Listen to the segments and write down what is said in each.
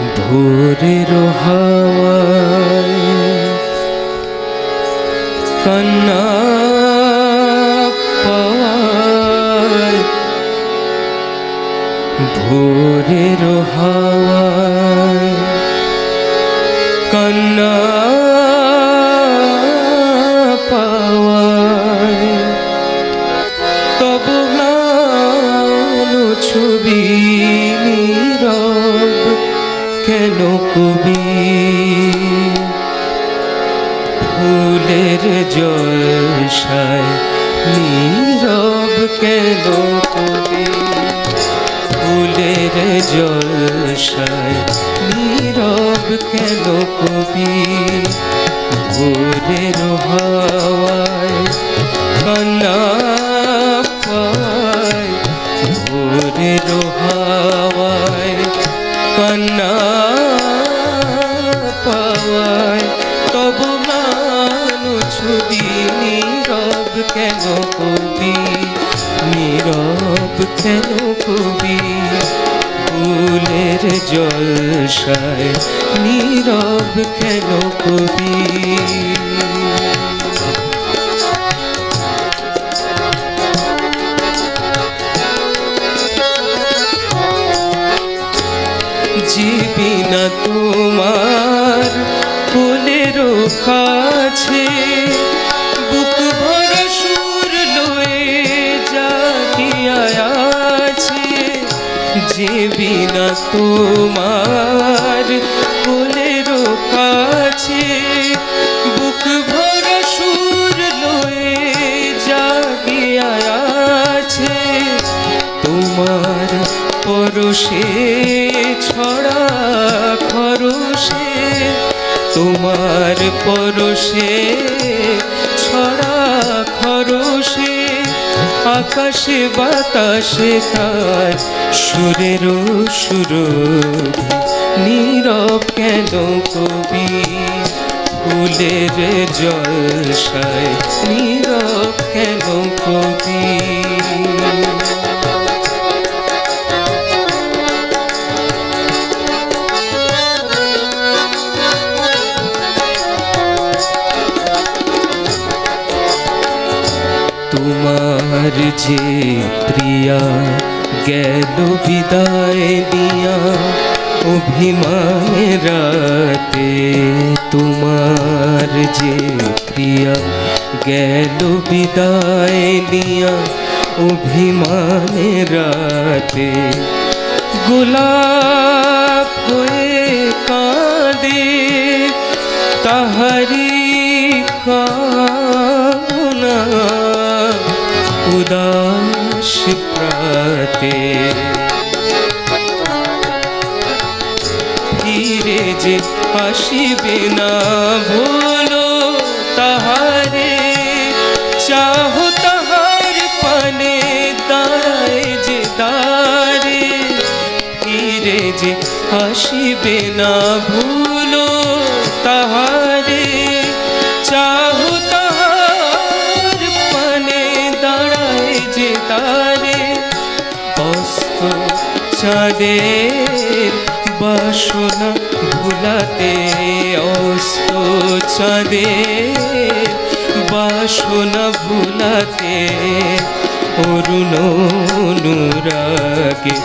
ভোরের হাওয়ায় কান্না পাওয়ায় ভোরের হাওয়ায় কান্না পাওয়ায়। তব ছবি কবি ফুলের জলসায় নীরব কেন কবি ফুলের জলসায় নীরব কেন কবি ভোরের হাওয়ায় না তোমার কোলের কাছে। বুক ভরা সুর লয়ে জাগিয়া আছে। যে না তোমার কোলের আকাশে বাতাসে তার সুরের সুর নীরব কেন কবি? ফুলের জলসায় নীরব কেন কবি? যে প্রিয়া গেল বিদায় দিয়া অভিমান রাতে তোমার যে প্রিয়া গেল বিদায় দিয়া অভিমান রাতে গোলাপ হয়ে কাঁদে তাহারি কামনা উদাস প্রাতে ফিরে যে আসিবে না ভুলো তাহারে চাহ তাহার পানে দাঁড়ায় যে দাঁড়ে ফিরে যে আসিবে না ভুলো চাঁদের বাসনা ভুলাতে অস্ত চাঁদের বাসনা ভুলাতে, অরুণ অনুরাগে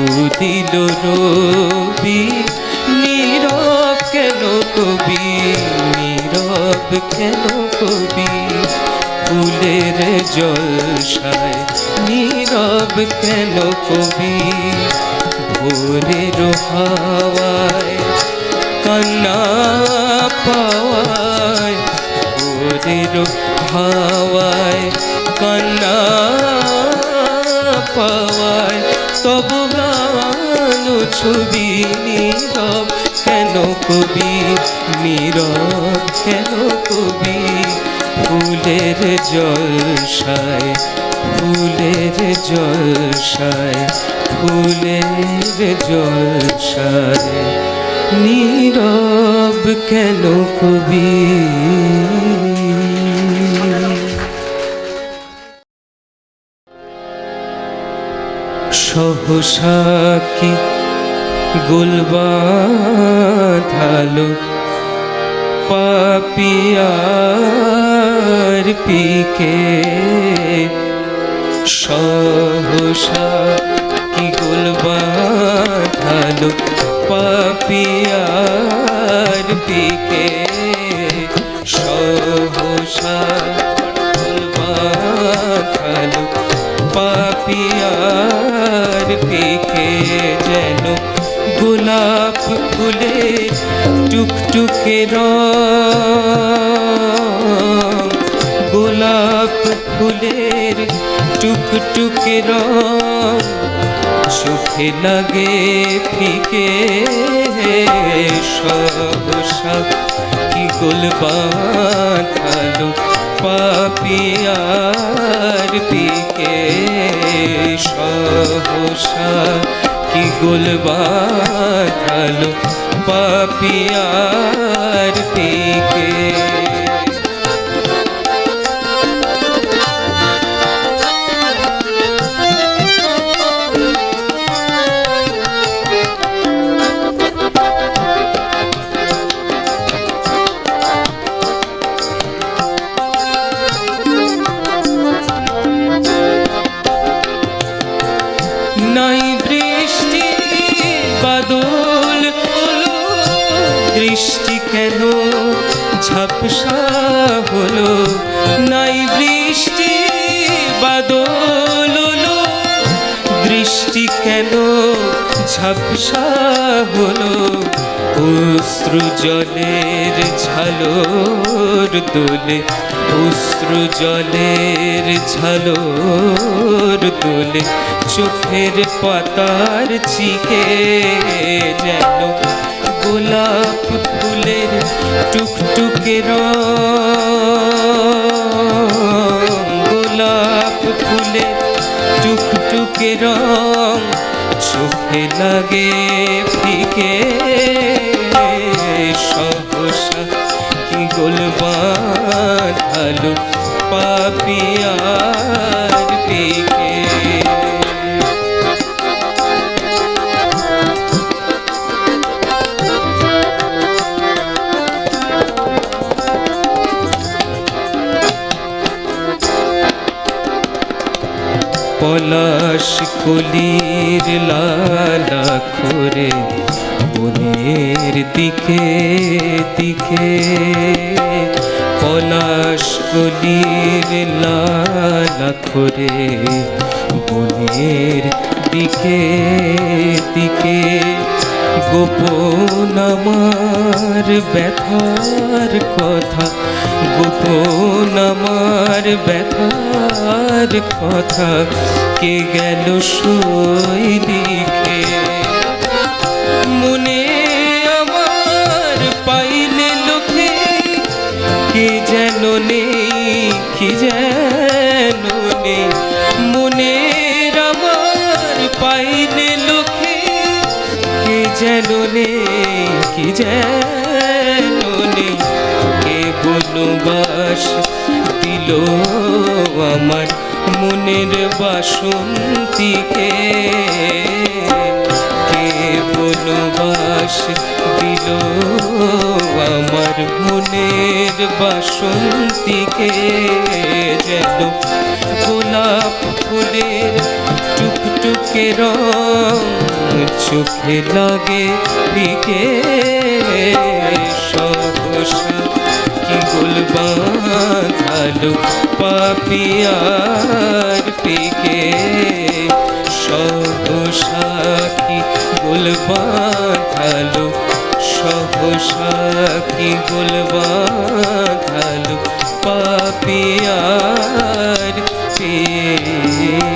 উদিল রবি, নীরব কেন কবি, নীরব কেন কবি? ফুলের জলসায়, নীরব কেন কবি ভোরের হাওয়ায়, কান্না পাওয়ায়, ভোরের হাওয়ায়, কান্না পাওয়ায়, তবু গানো ছবি নীরব কেন কবি নীরব কেন কবি ফুলের জলসায় ফুলের জলসায় ফুলের জলসায়। নীরব কেন কবি? সহসা কি গুলবাধালো? পাপিয়ার পিকে সহসা কি গুলবাধালো পাপিয়ার পিকে। সহসা গুলবাধালো পাপিয়ার পিকে। যেন গোলাপ ফুলে টুকটুকে রং গোলাপ ফুলের টুকটুকে রং চোখে লাগে ফিকে সহসা কি গোল বাঁধালো পাপিয়ার পিকে সহসা, কি গোল বাঁধালো পাপিয়ার পিকে নাই বৃষ্টি বাদল হলো। দৃষ্টি কেন? ঝাপসা হলো। নাই বৃষ্টি বাদল হলো। দৃষ্টি কেন? ঝাপসা হলো। অশ্রু জলের ঝালোর দোলে অশ্রু জলের ঝালোর দোলে চোখের পাতার চিকে যেন গোলাপ ফুলের টুকটুকে গোলাপ ফুলের টুকটুকে রং, চোখে লাগে ফিকে সহসা কি গোল বাঁধালো পাপিয়ার পিকে পলাশ কলির লালা করে বনের দিকে দিকে। পলাশ কলির লালা করে বনের দিকে দিকে। গোপন আমার ব্যথার কথা, গোপন আমার ব্যথার কথা, কে গেল লিখে মনে কে যেন নেই, কি যেন নেই। মনের আমার পাইলে লোকে কে যেন নেই, কি যেন নেই। কে বনবাস দিল আমার মনের বাসন্তীকে। বনবাস দিল আমার মনের বাসন্তীকে যেন গোলাপ ফুলের টুকটুকে রং চোখে লাগে দিকে সহসা কি গোল বাঁধালো পাপিয়ার পিকে? সহসা কি গোল বাঁধালো সহসা কি গোল বাঁধালো পাপিয়ার পিকে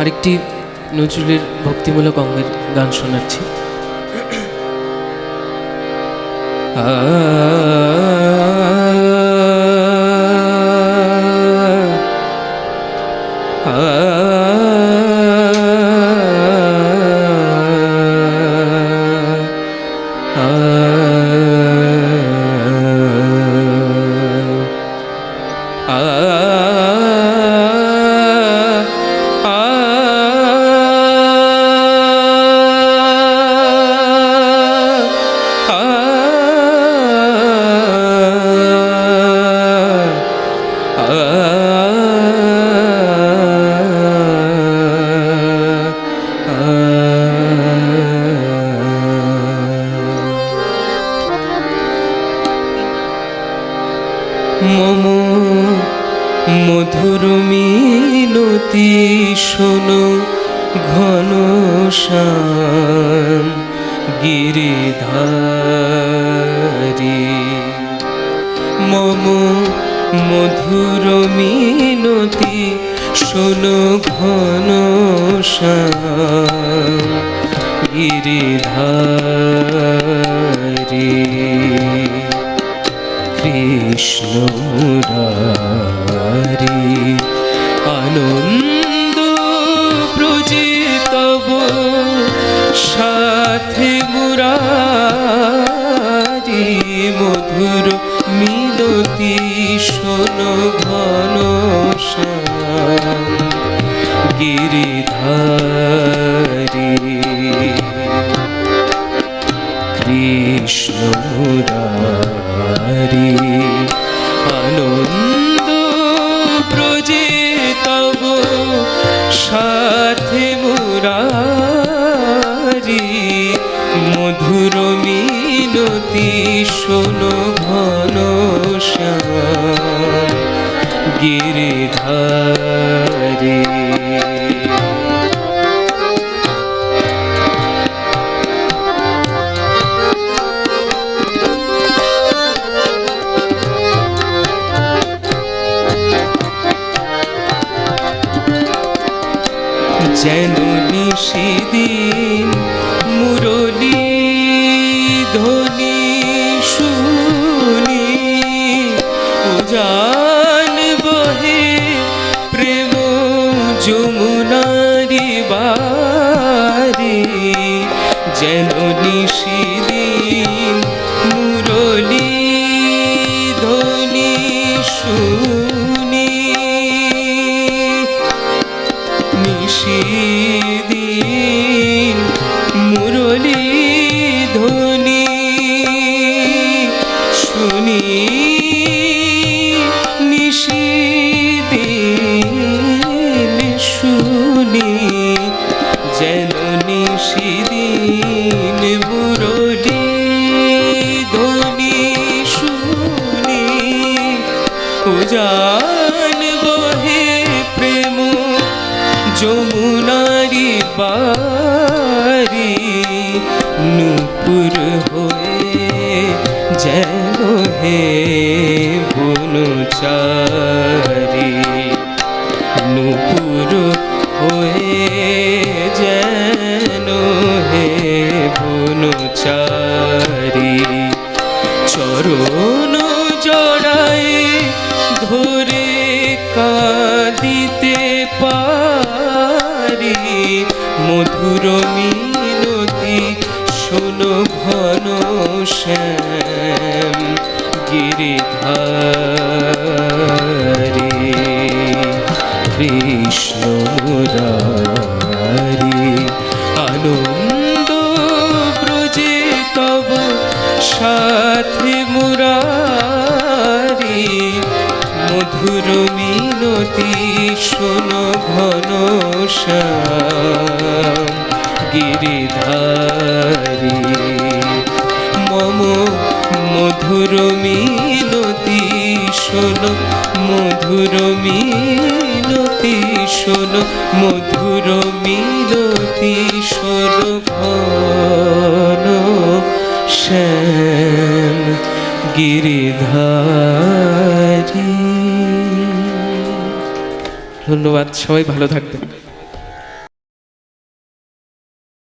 আরেকটি নজরুলের ভক্তিমূলক অঙ্গের গান শোনাচ্ছি। আ মম মধুর মিনতি শোনো ঘন গিরিধারী। মম মধুর মিনতি শোনো ঘন গিরিধারী। কৃষ্ণ মুরারি আনন্দ প্রজিতব সাথে মুরারি মধুর মিনতি শোন ঘন গিরিধারী কৃষ্ণ আনন্দ ব্রজে তব সাথে মুরারি। মধুর মিনতি শোনো ঘন শ্যাম যমুনারি বারি যেন নিশিদিন বনচারি নূপুর হয়ে যেন হে বনচারি। চরণ জড়ায় ধরে কাঁদিতে পারি মধুর গিরিধারী মধুর মিনতি শোন, মধুর মিনতি শোন, মধুর মিনতি শোন ঘন শ্যাম গিরিধারী। ধন্যবাদ, সবাই ভালো থাকবেন।